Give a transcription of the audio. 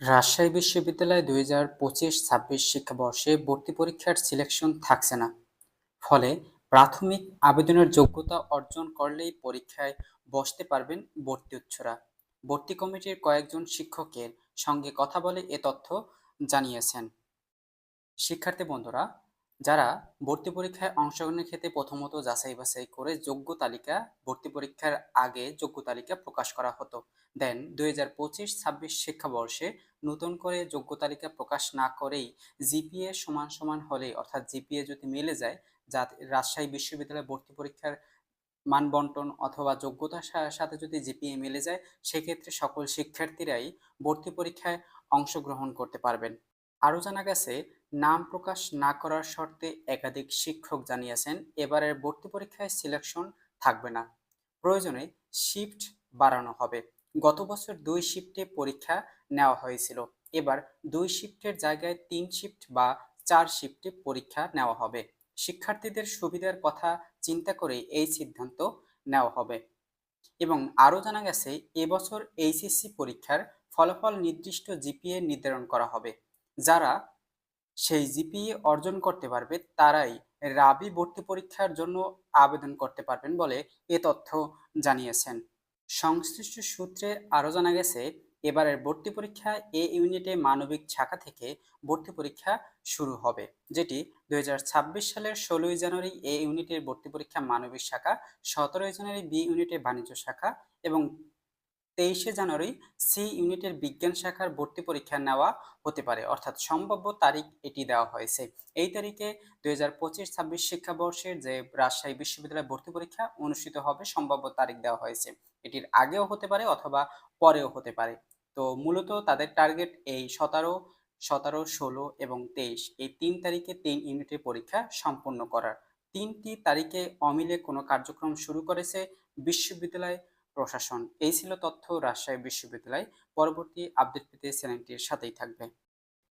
রাজশাহী বিশ্ববিদ্যালয়ে দুই হাজার পঁচিশ ছাব্বিশ শিক্ষাবর্ষে ভর্তি পরীক্ষার সিলেকশন থাকছে না। ফলে প্রাথমিক আবেদনের যোগ্যতা অর্জন করলেই পরীক্ষায় বসতে পারবেন ভর্তি উচ্ছরা ভর্তি কমিটির কয়েকজন শিক্ষকের সঙ্গে কথা বলে এ তথ্য জানিয়েছেন। শিক্ষার্থী বন্ধুরা যারা ভর্তি পরীক্ষায় অংশগ্রহণের ক্ষেত্রে প্রথমত যাচাই বাছাই করে যোগ্য তালিকা, ভর্তি পরীক্ষার আগে যোগ্য তালিকা প্রকাশ করা হতো। দেন দুই হাজার পঁচিশ, ছাব্বিশ শিক্ষাবর্ষে নতুন করে যোগ্য তালিকা প্রকাশ না করেই জিপিএ সমান সমান হলে অর্থাৎ জিপিএ যদি মিলে যায় যা রাজশাহী বিশ্ববিদ্যালয়ে ভর্তি পরীক্ষার মান বন্টন অথবা যোগ্যতার সাথে যদি জিপিএ মিলে যায়, সেক্ষেত্রে সকল শিক্ষার্থীরাই ভর্তি পরীক্ষায় অংশগ্রহণ করতে পারবেন। আরও জানা গেছে নাম প্রকাশ না করার শর্তে একাধিক শিক্ষক জানিয়েছেন, এবারের ভর্তি পরীক্ষায় সিলেকশন থাকবে না। প্রয়োজনে শিফট বাড়ানো হবে। গত বছর দুই শিফটে পরীক্ষা নেওয়া হয়েছিল। এবার দুই শিফটের জায়গায় তিন শিফট বা চার শিফটে পরীক্ষা নেওয়া হবে। শিক্ষার্থীদের সুবিধার কথা চিন্তা করে এই সিদ্ধান্ত নেওয়া হবে। এবং আরও জানা গেছে এবছর এইচএসসি পরীক্ষার ফলাফল নির্দিষ্ট জিপিএ নির্ধারণ করা হবে। যারা সেই জিপিএ অর্জন করতে পারবে, তারাই রাবি ভর্তি পরীক্ষার জন্য আবেদন করতে পারবেন বলে এ তথ্য জানিয়েছেন। সংশ্লিষ্ট সূত্রে আরও জানা গেছে, এবারের ভর্তি পরীক্ষা এ ইউনিটে মানবিক শাখা থেকে ভর্তি পরীক্ষা শুরু হবে, যেটি দুই হাজার ছাব্বিশ সালের ষোলোই জানুয়ারি এ ইউনিটের ভর্তি পরীক্ষা মানবিক শাখা, সতেরোই জানুয়ারি বি ইউনিটের বাণিজ্য শাখা এবং তেইশে জানুয়ারি সি ইউনিটের বিজ্ঞান শাখার ভর্তি পরীক্ষা নেওয়া হতে পারে। অর্থাৎ সম্ভাব্য তারিখ এটি দেওয়া হয়েছে। এই তারিখে দুই হাজার পঁচিশ ছাব্বিশ শিক্ষাবর্ষের যে রাজশাহী বিশ্ববিদ্যালয় ভর্তি পরীক্ষা অনুষ্ঠিত হবে, সম্ভাব্য তারিখ দেওয়া হয়েছে। এটির আগেও হতে পারে অথবা পরেও হতে পারে। তো মূলত তাদের টার্গেট এই সতেরো সতেরো, ষোলো এবং তেইশ। এই তিন তারিখে তিন ইউনিটের পরীক্ষা সম্পন্ন করার। তিনটি তারিখে অমিলে কোনো কার্যক্রম শুরু করেছে বিশ্ববিদ্যালয় প্রশাসন। এই ছিল তথ্য রাজশাহী বিশ্ববিদ্যালয়। পরবর্তী আপডেট পেতে চ্যানেলটির সাথেই থাকবে।